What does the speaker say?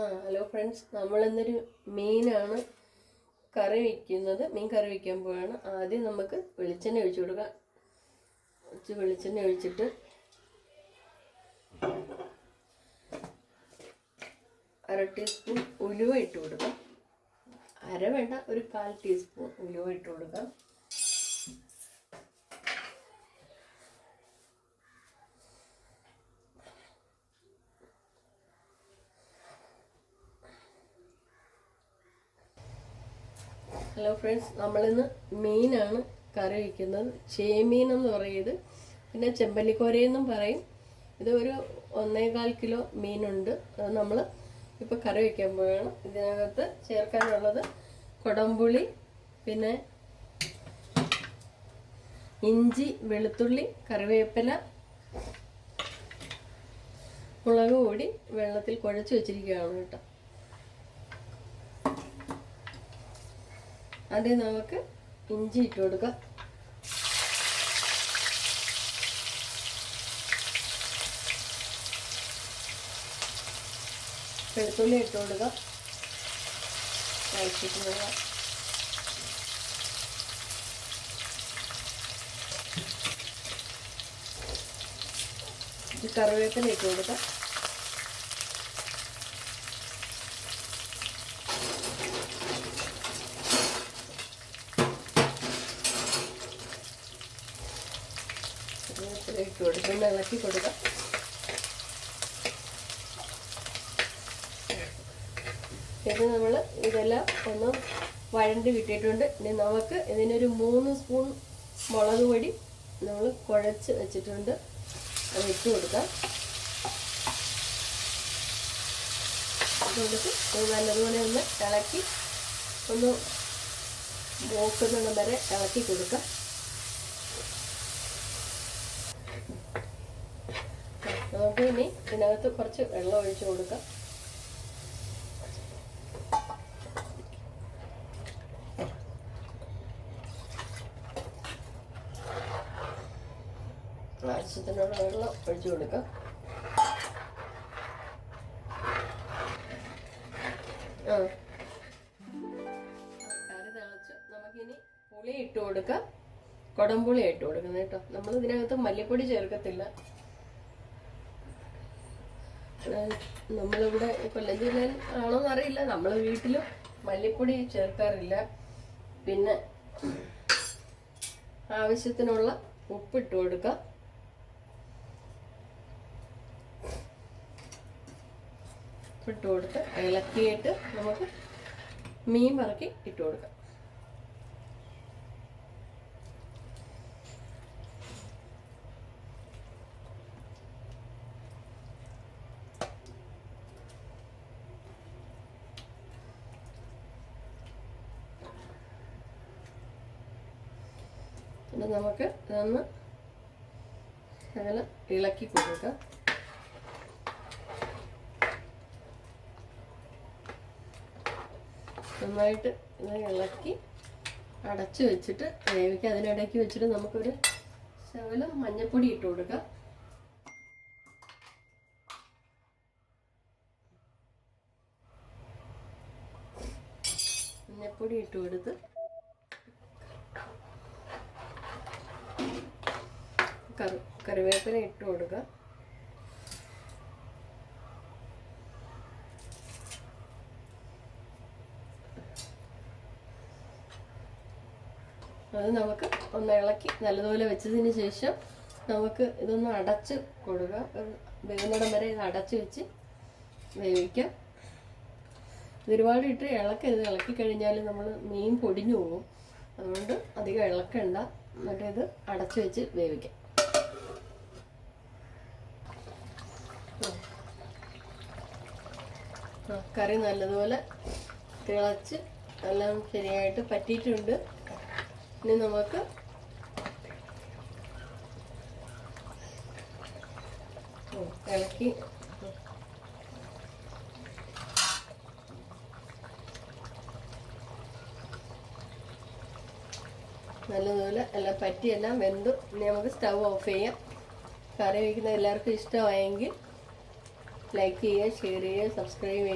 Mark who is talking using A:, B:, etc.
A: ആ hello friends നമ്മളിന്നൊരു മീനാണ് കറി വയ്ക്കുന്നത് മീൻ കറി വയ്ക്കാൻ പോവാണ്. ആദ്യം നമുക്ക് വെളിച്ചെണ്ണ ഒഴിച്ചു കൊടുക്കാം. കുറച്ച് വെളിച്ചെണ്ണ ഒഴിച്ചിട്ട് അര ടീസ്പൂൺ ഉലുവ ഇട്ട് കൊടുക്കാം. അര വേണ്ട ഒരു കാൽ ടീസ്പൂൺ ഉലുവ ഇട്ട് കൊടുക്കാം. ഹലോ ഫ്രണ്ട്സ് നമ്മളിന്ന് മീനാണ് കറി വയ്ക്കുന്നത്. ചേമീൻ എന്ന് പറയുന്നത് പിന്നെ ചെമ്പല്ലിക്കോരയെന്നും പറയും. ഇത് ഒരു ഒന്നേകാൽ കിലോ മീനുണ്ട്. അത് നമ്മൾ ഇപ്പോൾ കറി വയ്ക്കാൻ പോവുകയാണ്. ഇതിനകത്ത് ചേർക്കാനുള്ളത് കൊടംപുളി പിന്നെ ഇഞ്ചി വെളുത്തുള്ളി കറിവേപ്പില മുളക് പൊടി വെള്ളത്തിൽ കുഴച്ച് വെച്ചിരിക്കുകയാണ് കേട്ടോ. ആദ്യം നമുക്ക് ഇഞ്ചി ഇട്ട് കൊടുക്കുക വെളുത്തുള്ളി ഇട്ട് കൊടുക്കുക കഴിച്ചിട്ട് കറിവേപ്പില ഇട്ട് കൊടുക്കാം കറിവേപ്പില ഇട്ട് കൊടുക്കും ഇളക്കി കൊടുക്കാം. ഇത് നമ്മൾ ഇതെല്ലാം ഒന്ന് വഴണ്ട് കിട്ടിയിട്ടുണ്ട് ഇനി നമുക്ക് ഇതിനൊരു മൂന്ന് സ്പൂൺ മുളക് പൊടി നമ്മൾ കുഴച്ച് വെച്ചിട്ടുണ്ട്. അത് ഇട്ട് കൊടുക്കാം. ഇട്ട് കൊടുത്ത് നല്ലതുപോലെ ഒന്ന് ഇളക്കി ഒന്ന് മൂക്കുന്നിടം വരെ ഇളക്കി കൊടുക്കാം. നമുക്ക് ഇനി ഇതിനകത്ത് കുറച്ച് വെള്ളം ഒഴിച്ചു കൊടുക്കാം. ആവശ്യത്തിനുള്ള വെള്ളം ഒഴിച്ചു കൊടുക്കാം. ആ. കറി തിളച്ചു നമുക്കിനി പുളി ഇട്ട് കൊടുക്കാം. കൊടംപുളി ഇട്ട് കേട്ടോ. നമ്മൾ ഇതിനകത്ത് മല്ലിപ്പൊടി ചേർക്കത്തില്ല. നമ്മളിവിടെ കൊല്ലം ജില്ലയിൽ ആണോന്ന് അറിയില്ല. നമ്മളെ വീട്ടിലും മല്ലിപ്പൊടി ചേർക്കാറില്ല. പിന്നെ ആവശ്യത്തിനുള്ള ഉപ്പിട്ട് കൊടുക്കാം. ഉപ്പിട്ട് കൊടുത്ത് ഇളക്കിയിട്ട് നമുക്ക് മീൻ പറക്കി ഇട്ട് കൊടുക്കാം. ഇത് നമുക്ക് ഇതൊന്ന് അങ്ങനെ ഇളക്കി കൊടുക്കാം. നന്നായിട്ട് ഇളക്കി അടച്ച് വെച്ചിട്ട് വേവിക്കുക അതിനിടയ്ക്ക് വെച്ചിട്ട് നമുക്കൊരു ശകലം മഞ്ഞപ്പൊടി ഇട്ട് കൊടുക്കാം. മഞ്ഞപ്പൊടി ഇട്ട് കൊടുത്ത് കറി കറിവേപ്പില ഇട്ട് കൊടുക്കുക. അത് നമുക്ക് ഒന്ന് ഇളക്കി നല്ലതുപോലെ വെച്ചതിന് ശേഷം നമുക്ക് ഇതൊന്ന് അടച്ച് കൊടുക്കുക. വേകുന്നിടം വരെ ഇത് അടച്ച് വെച്ച് വേവിക്കാം. ഒരുപാട് ഇട്ട് ഇളക്കരുത് ഇളക്കി കഴിഞ്ഞാൽ നമ്മൾ മീൻ പൊടിഞ്ഞു പോകും. അതുകൊണ്ട് അധികം ഇളക്കണ്ട. എന്നിട്ട് ഇത് അടച്ച് വെച്ച് വേവിക്കാം. കറി നല്ലതുപോലെ തിളച്ച് എല്ലാം ശരിയായിട്ട് പറ്റിയിട്ടുണ്ട്. ഇനി നമുക്ക് ഇളക്കി. നല്ലതുപോലെ എല്ലാം പറ്റിയെല്ലാം വെന്തു. ഇനി നമുക്ക് സ്റ്റവ് ഓഫ് ചെയ്യാം. കറി വയ്ക്കുന്ന എല്ലാവർക്കും ഇഷ്ടമായെങ്കിൽ लाइक कीजिए शेयर सब्सक्राइब